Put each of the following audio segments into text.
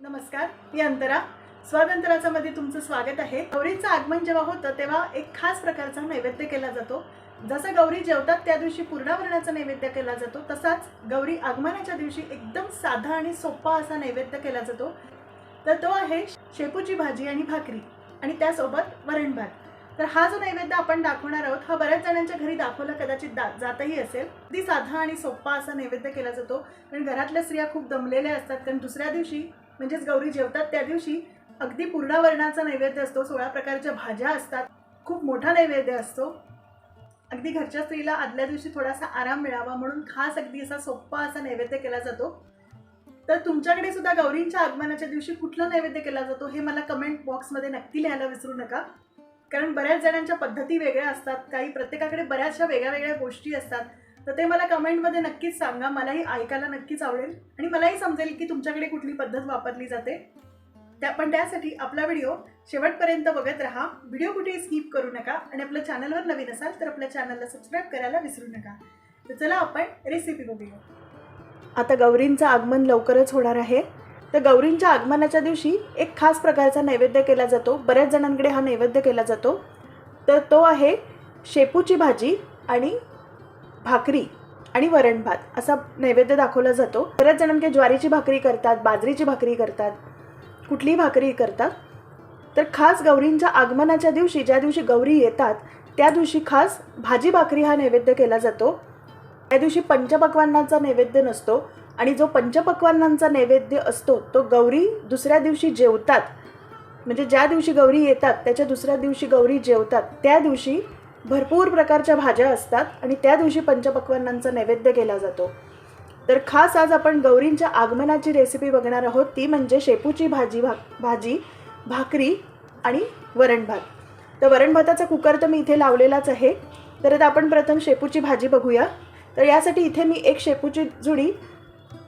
नमस्कार अंतरा. स्वागंतराचा मध्ये तुमचं स्वागत आहे. गौरीचं आगमन जेव्हा होतं तेव्हा एक खास प्रकारचा नैवेद्य केला जातो. जसं गौरी जेवतात त्या दिवशी पूर्णावरणाचा नैवेद्य केला जातो तसाच गौरी आगमनाच्या दिवशी एकदम साधा आणि सोपा असा नैवेद्य केला जातो. तर तो आहे शेपूची भाजी आणि भाकरी आणि त्यासोबत वरण भात. तर हा जो नैवेद्य आपण दाखवणार आहोत हा बऱ्याच जणांच्या घरी दाखवला कदाचित दा जातही असेल. अगदी साधा आणि सोपा असा नैवेद्य केला जातो. कारण घरातल्या स्त्रिया खूप दमलेल्या असतात. कारण दुसऱ्या दिवशी म्हणजेच गौरी जेवतात त्या दिवशी अगदी पूर्णावरणाचा नैवेद्य असतो. सोळा प्रकारच्या भाज्या असतात. खूप मोठा नैवेद्य असतो. अगदी घरच्या स्त्रीला आदल्या दिवशी थोडासा आराम मिळावा म्हणून खास अगदी असा सोप्पा असा नैवेद्य केला जातो. तर तुमच्याकडे सुद्धा गौरींच्या आगमनाच्या दिवशी कुठला नैवेद्य केला जातो हे मला कमेंट बॉक्समध्ये नक्की लिहायला विसरू नका. कारण बऱ्याच जणांच्या पद्धती वेगळ्या असतात काही प्रत्येकाकडे बऱ्याचशा वेगळ्या वेगळ्या गोष्टी असतात. तर ते मला कमेंटमध्ये नक्कीच सांगा मलाही ऐकायला नक्कीच आवडेल आणि मलाही समजेल की तुमच्याकडे कुठली पद्धत वापरली जाते. त्या पण त्यासाठी आपला व्हिडिओ शेवटपर्यंत बघत राहा. व्हिडिओ कुठेही स्किप करू नका. आणि आपल्या चॅनलवर नवीन असाल तर आपल्या चॅनलला सबस्क्राईब करायला विसरू नका. तर चला आपण रेसिपी बघूया. आता गौरींचं आगमन लवकरच होणार आहे. तर गौरींच्या आगमनाच्या दिवशी एक खास प्रकारचा नैवेद्य केला जातो. बऱ्याच जणांकडे हा नैवेद्य केला जातो. तर तो आहे शेपूची भाजी आणि भाकरी आणि वरण भात असा नैवेद्य दाखवला जातो. बऱ्याच जणांकडे ज्वारीची भाकरी करतात बाजरीची भाकरी करतात. कुठलीही भाकरी करतात तर खास गौरींच्या आगमनाच्या दिवशी ज्या दिवशी गौरी येतात त्या दिवशी खास भाजी भाकरी हा नैवेद्य केला जातो. त्या दिवशी पंचपक्वान्नाचा नैवेद्य नसतो आणि जो पंचपक्वान्नांचा नैवेद्य असतो तो गौरी दुसऱ्या दिवशी जेवतात. म्हणजे ज्या दिवशी गौरी येतात त्याच्या दुसऱ्या दिवशी गौरी जेवतात. त्या दिवशी भरपूर प्रकारच्या भाज्या असतात आणि त्या दिवशी पंचपक्वान्नांचा नैवेद्य केला जातो. तर खास आज आपण गौरींच्या आगमनाची रेसिपी बघणार आहोत. ती म्हणजे शेपूची भाजी भा भाजी भाकरी आणि वरण भात. तर वरण भाताचा कुकर तर मी इथे लावलेलाच आहे. तर आता आपण प्रथम शेपूची भाजी बघूया. तर यासाठी इथे मी एक शेपूची जुडी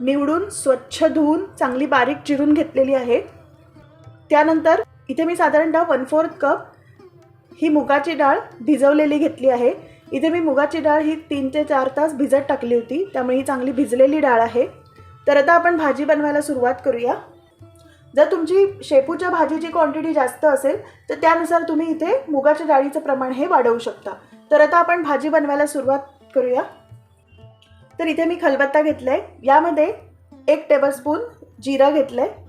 निवडून स्वच्छ धुवून चांगली बारीक चिरून घेतलेली आहे. त्यानंतर इथे मी साधारणतः वन फोर्थ कप ही मुगाची डाळ भिजवलेली घेतली आहे. इथे मी मुगाची डाळ ही तीन ते चार तास भिजत टाकली होती त्यामुळे ही चांगली भिजलेली डाळ आहे. तर आता आपण भाजी बनवायला सुरुवात करूया. जर तुमची शेपूच्या भाजीची क्वांटिटी जास्त असेल तर त्यानुसार तुम्ही इथे मुगाच्या डाळीचं प्रमाण हे वाढवू शकता. तर आता आपण भाजी बनवायला सुरुवात करूया. तर इथे मी खलबत्ता घेतला आहे यामध्ये एक टेबलस्पून जिरं घेतलं आहे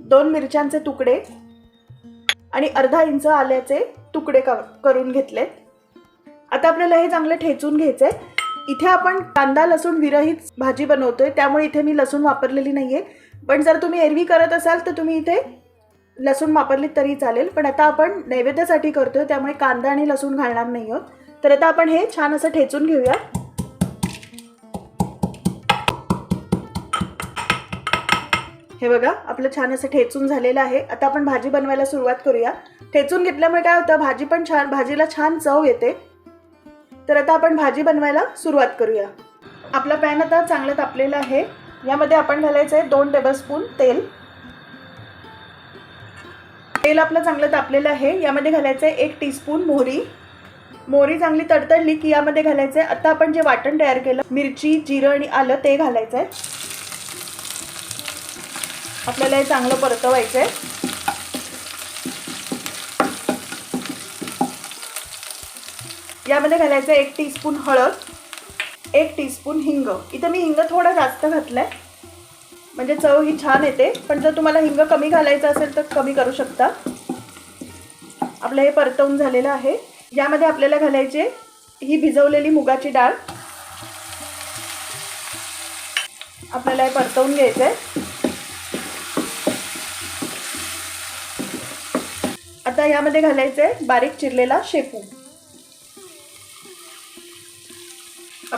दोन मिरच्यांचे तुकडे आणि अर्धा इंच आल्याचे तुकडे क करून घेतलेत. आता आपल्याला हे चांगलं ठेचून घ्यायचं आहे इथे आपण कांदा लसूण विरहित भाजी बनवतोय. त्यामुळे इथे मी लसूण वापरलेली नाही आहे पण जर तुम्ही एरवी करत असाल तर तुम्ही इथे लसूण वापरलीत तरी चालेल. पण आता आपण नैवेद्यासाठी करतोय त्यामुळे कांदा आणि लसूण घालणार नाही आहोत. तर आता आपण हे छान असं ठेचून घेऊया. हे बघा आपलं छान असं ठेचून झालेलं आहे. आता आपण भाजी बनवायला सुरुवात करूया. ठेचून घेतल्यामुळे काय होतं भाजी पण छान भाजीला छान चव येते. तर आता आपण भाजी बनवायला सुरुवात करूया. आपला पॅन आता चांगला तापलेला आहे. यामध्ये आपण घालायचं आहे दोन टेबलस्पून तेल. तेल आपलं चांगलं तापलेलं आहे. यामध्ये घालायचं आहे एक टीस्पून मोहरी. मोहरी चांगली तडतडली की यामध्ये घालायचं आहे. आता आपण जे वाटण तयार केलं मिरची जिरं आणि आलं ते घालायचं आहे. आपल्याला हे चांगलं परतवायचं आहे. यामध्ये घालायचं एक टीस्पून हळद एक टीस्पून हिंग. इथं मी हिंग थोडा जास्त घातलं आहे म्हणजे चव ही छान येते. पण जर तुम्हाला हिंग कमी घालायचं असेल तर कमी करू शकता. आपलं हे परतवून झालेलं आहे. यामध्ये आपल्याला घालायचे ही भिजवलेली मुगाची डाळ. आपल्याला हे परतवून घ्यायचं आहे आता यामध्ये घालायचं आहे बारीक चिरलेला शेपू.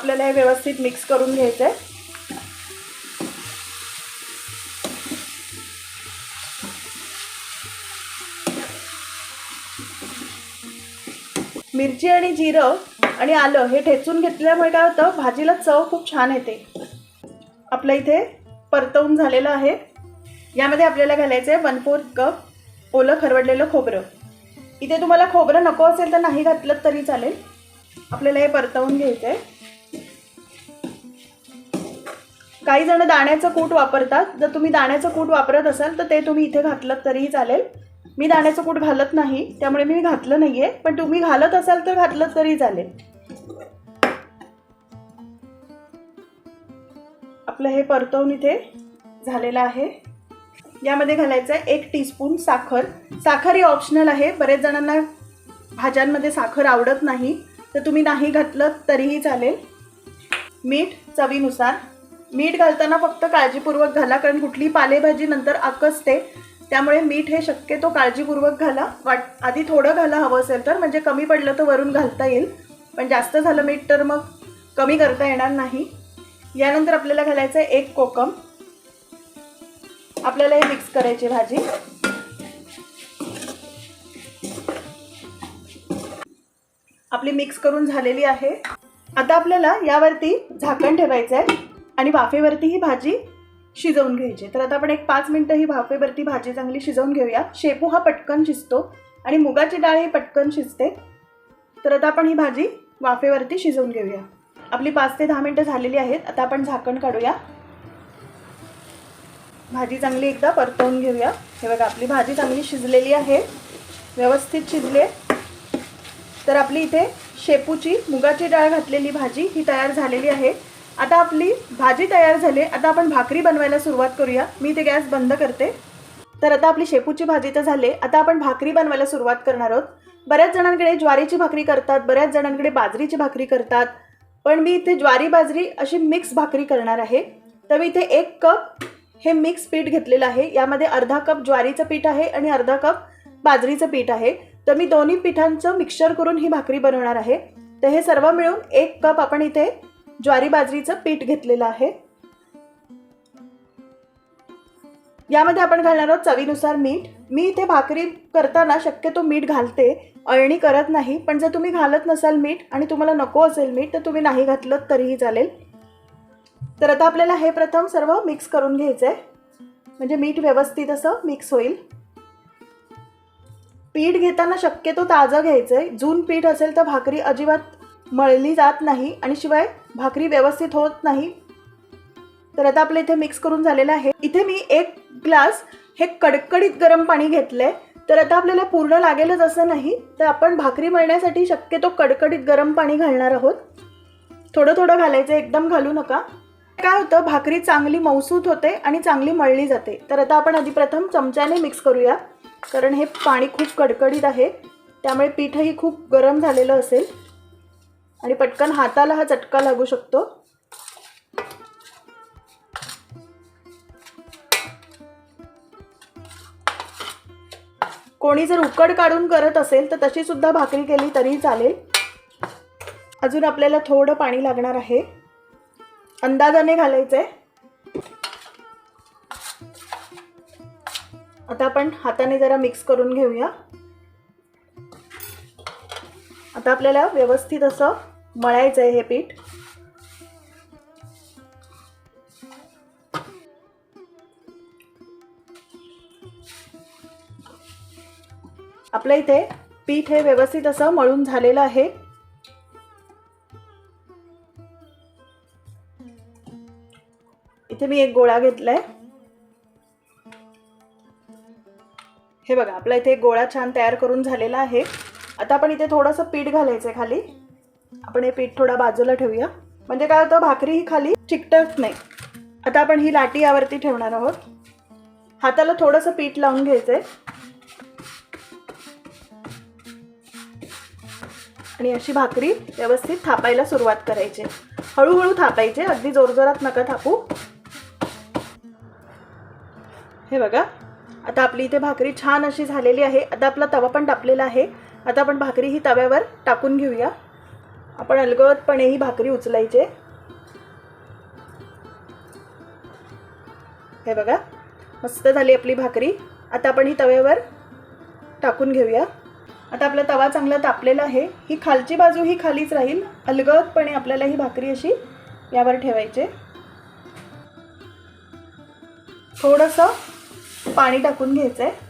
आपल्याला हे व्यवस्थित मिक्स करून घ्यायचं आहे मिरची आणि जिरं आणि आलं हे ठेचून घेतल्यामुळे काय होतं? भाजीला चव खूप छान येते. आपलं इथे परतवून झालेलं आहे. यामध्ये आपल्याला घालायचं आहे वन फोर्थ कप ओलं खरवडलेलं खोबरं. इथे तुम्हाला खोबरं नको असेल तर नाही घातलं तरी चालेल. आपल्याला हे परतवून घ्यायचं आहे काही जण दाण्याचं कूट वापरतात. जर तुम्ही दाण्याचं कूट वापरत असाल तर ते तुम्ही इथे घातलं तरीही चालेल. मी दाण्याचं कूट घालत नाही त्यामुळे मी घातलं नाही आहे पण तुम्ही घालत असाल तर घातलं तरी चालेल. आपलं हे परतवून इथे झालेलं आहे. यामध्ये घालायचं आहे एक टीस्पून साखर. साखर ही ऑप्शनल आहे. बरेच जणांना भाज्यांमध्ये साखर आवडत नाही. तर तुम्ही नाही घातलं तरीही चालेल. मीठ चवीनुसार. मीठ घालताना फक्त काळजीपूर्वक घाला कारण कुठली पालेभाजी नंतर आकसते. त्यामुळे मीठ हे शक्यतो काळजीपूर्वक घाला. वाट आधी थोडं घाला हवं असेल तर म्हणजे कमी पडलं तर वरून घालता येईल. पण जास्त झालं मीठ तर मग कमी करता येणार नाही. यानंतर आपल्याला घालायचं आहे एक कोकम. आपल्याला हे मिक्स करायची भाजी. आपली मिक्स करून झालेली आहे. आता आपल्याला यावरती झाकण ठेवायचं आहे आणि वाफेवरती ही भाजी शिजवून घ्यायची. तर आता आपण एक पाच मिनटं ही वाफेवरती भाजी चांगली शिजवून घेऊया. शेपू हा पटकन शिजतो आणि मुगाची डाळ ही पटकन शिजते. तर आता आपण ही भाजी वाफेवरती शिजवून घेऊया. आपली पाच ते दहा मिनटं झालेली आहेत. आता आपण झाकण काढूया. भाजी चांगली एकदा परतवून घेऊया. हे बघा आपली भाजी चांगली शिजलेली आहे. व्यवस्थित शिजले. तर आपली इथे शेपूची मुगाची डाळ घातलेली भाजी ही तयार झालेली आहे. आता आपली भाजी तयार झाली. आता आपण भाकरी बनवायला सुरुवात करूया. मी इथे गॅस बंद करते. तर आता आपली शेपूची भाजी तर झाली. आता आपण भाकरी बनवायला सुरुवात करणार आहोत. बऱ्याच जणांकडे ज्वारीची भाकरी करतात. बऱ्याच जणांकडे बाजरीची भाकरी करतात. पण मी इथे ज्वारी बाजरी अशी मिक्स भाकरी करणार आहे. तर मी इथे एक कप हे मिक्स पीठ घेतलेलं आहे. यामध्ये अर्धा कप ज्वारीचं पीठ आहे आणि अर्धा कप बाजरीचं पीठ आहे. तर मी दोन्ही पिठांचं मिक्सचर करून ही भाकरी बनवणार आहे. तर हे सर्व मिळून एक कप आपण इथे ज्वारी बाजरीचं पीठ घेतलेलं आहे. यामध्ये आपण घालणार आहोत चवीनुसार मीठ. मी इथे भाकरी करताना शक्यतो मीठ घालते. अळणी करत नाही पण जर तुम्ही घालत नसाल मीठ आणि तुम्हाला नको असेल मीठ तर तुम्ही नाही घातलं तरीही चालेल. तर आता आपल्याला हे प्रथम सर्व मिक्स करून घ्यायचं आहे म्हणजे मीठ व्यवस्थित असं मिक्स होईल. पीठ घेताना शक्यतो ताजं घ्यायचं आहे जून पीठ असेल तर भाकरी अजिबात मळली जात नाही आणि शिवाय भाकरी व्यवस्थित होत नाही. तर आता आपलं इथे मिक्स करून झालेलं आहे. इथे मी एक ग्लास हे कडकडीत गरम पाणी घेतलं आहे तर आता आपल्याला पूर्ण लागेलच असं नाही. तर आपण भाकरी मळण्यासाठी शक्यतो कडकडीत गरम पाणी घालणार आहोत. थोडं थोडं घालायचं एकदम घालू नका. काय होतं भाकरी चांगली मौसूत होते आणि चांगली मळली जाते. तर आता आपण आधी प्रथम चमच्याने मिक्स करूया. कारण हे पाणी खूप कडकडीत आहे. त्यामुळे पीठही खूप गरम झालेलं असेल. आणि पटकन हाताला हा चटका लागू शकतो. कोणी जर उकड काढून करत असेल तर तशी सुद्धा भाकरी केली तरी चालेल. अजून आपल्याला थोडं पाणी लागणार आहे. अंदाजाने घालायचं आहे आता आपण हाताने जरा मिक्स करून घेऊया. आता आपल्याला व्यवस्थित असं मळायचं आहे हे पीठ. आपल्या इथे पीठ हे व्यवस्थित असं मळून झालेलं आहे. इथे मी एक गोळा घेतलाय. हे बघा आपला इथे गोळा छान तयार करून झालेला आहे. आता आपण इथे थोडंसं पीठ घालायचं आहे खाली. आपण हे पीठ थोडा बाजूला ठेवूया. म्हणजे काय होतं भाकरी ही खाली चिकटत नाही. आता आपण ही लाटी यावरती ठेवणार आहोत. हाताला थोडंसं पीठ लावून घ्यायचं आहे आणि अशी भाकरी व्यवस्थित थापायला सुरुवात करायची. हळूहळू थापायचे अगदी जोरजोरात नका थापू. हे बघा आता आपली इथे भाकरी छान अशी झालेली आहे. आता आपला तवा पण टापलेला आहे. आता आपण भाकरी ही तव्यावर टाकून घेऊया. आपण अलगदपणे ही भाकरी उचलायचे. हे बघा मस्त झाली आपली भाकरी. आता आपण ही तव्यावर टाकून घेऊया. आता आपला तवा चांगला तापलेला आहे. ही खालची बाजू ही खालीच राहील. अलगदपणे आपल्याला ही भाकरी अशी यावर ठेवायचे. थोडंसं पाणी टाकून घ्यायचं आहे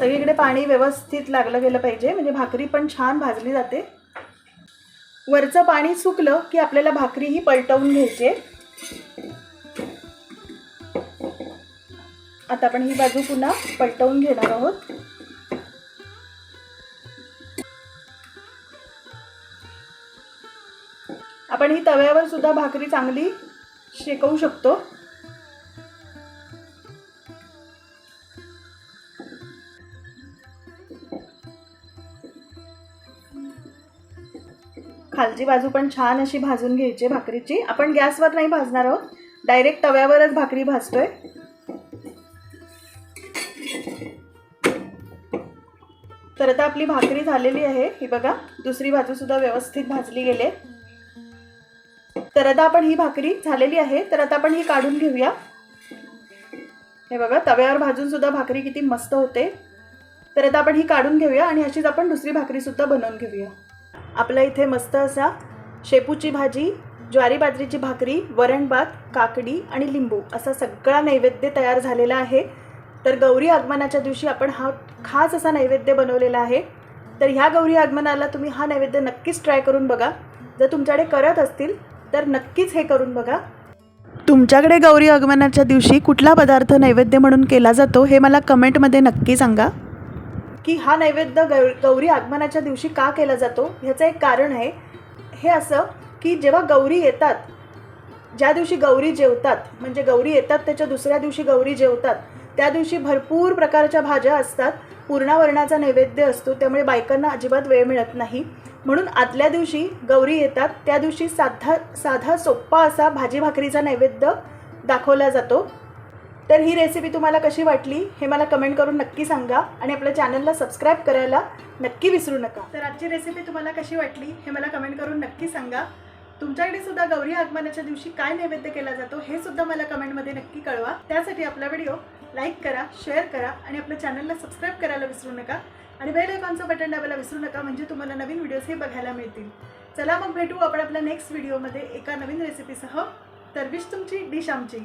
सगळीकडे पाणी व्यवस्थित लागलं गेलं पाहिजे म्हणजे भाकरी पण छान भाजली जाते. वरचं पाणी सुकलं की आपल्याला भाकरी ही पलटवून घ्यायची आता आपण ही बाजू पुन्हा पलटवून घेणार आहोत. आपण ही तव्यावर सुद्धा भाकरी चांगली शेकवू शकतो. खालची बाजू पण छान अशी भाजून घ्यायची भाकरीची. आपण गॅसवर नाही भाजणार आहोत. डायरेक्ट तव्यावरच भाकरी भाजतोय. तर आता आपली भाकरी झालेली आहे. ही बघा दुसरी बाजू सुद्धा व्यवस्थित भाजली गेले तर आता आपण ही भाकरी झालेली आहे. तर आता आपण ही काढून घेऊया. हे बघा तव्यावर भाजून सुद्धा भाकरी किती मस्त होते. तर आता आपण ही काढून घेऊया आणि अशीच आपण दुसरी भाकरी सुद्धा बनवून घेऊया. आपल्या इथे मस्त असा शेपूची भाजी ज्वारी बाजरीची भाकरी वरण भात काकडी आणि लिंबू असा सगळा नैवेद्य तयार झालेला आहे. तर गौरी आगमनाच्या दिवशी आपण हा खास असा नैवेद्य बनवलेला आहे. तर ह्या गौरी आगमनाला तुम्ही हा नैवेद्य नक्कीच ट्राय करून बघा. जर तुमच्याकडे करत असतील तर नक्कीच हे करून बघा. तुमच्याकडे गौरी आगमनाच्या दिवशी कुठला पदार्थ नैवेद्य म्हणून केला जातो हे मला कमेंटमध्ये नक्की सांगा. की हा नैवेद्य गौ गौरी आगमनाच्या दिवशी का केला जातो? ह्याचं एक कारण आहे. हे असं की जेव्हा गौरी येतात ज्या दिवशी गौरी जेवतात म्हणजे गौरी येतात त्याच्या दुसऱ्या दिवशी गौरी जेवतात त्या दिवशी भरपूर प्रकारच्या भाज्या असतात. पूर्णावरणाचा नैवेद्य असतो त्यामुळे बायकांना अजिबात वेळ मिळत नाही. म्हणून आदल्या दिवशी गौरी येतात त्या दिवशी साधा साधा सोप्पा असा भाजी भाकरीचा नैवेद्य दाखवला जातो. तर ही रेसिपी तुम्हाला कशी वाटली हे मला कमेंट करून नक्की सांगा आणि आपल्या चॅनलला सबस्क्राईब करायला नक्की विसरू नका. तर आजची रेसिपी तुम्हाला कशी वाटली हे मला कमेंट करून नक्की सांगा. तुमच्याकडे सुद्धा गौरी आगमनाच्या दिवशी काय नैवेद्य केला जातो हे सुद्धा मला कमेंटमध्ये नक्की कळवा. त्यासाठी आपला व्हिडिओ लाईक करा शेअर करा आणि आपल्या चॅनलला सबस्क्राईब करायला विसरू नका. आणि बेल आयकॉनचं बटन दाबायला विसरू नका म्हणजे तुम्हाला नवीन व्हिडिओज हे बघायला मिळतील. चला मग भेटू आपण आपल्या नेक्स्ट व्हिडिओमध्ये एका नवीन रेसिपीसह तर विश तुमची डिश आमची.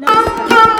Não, não.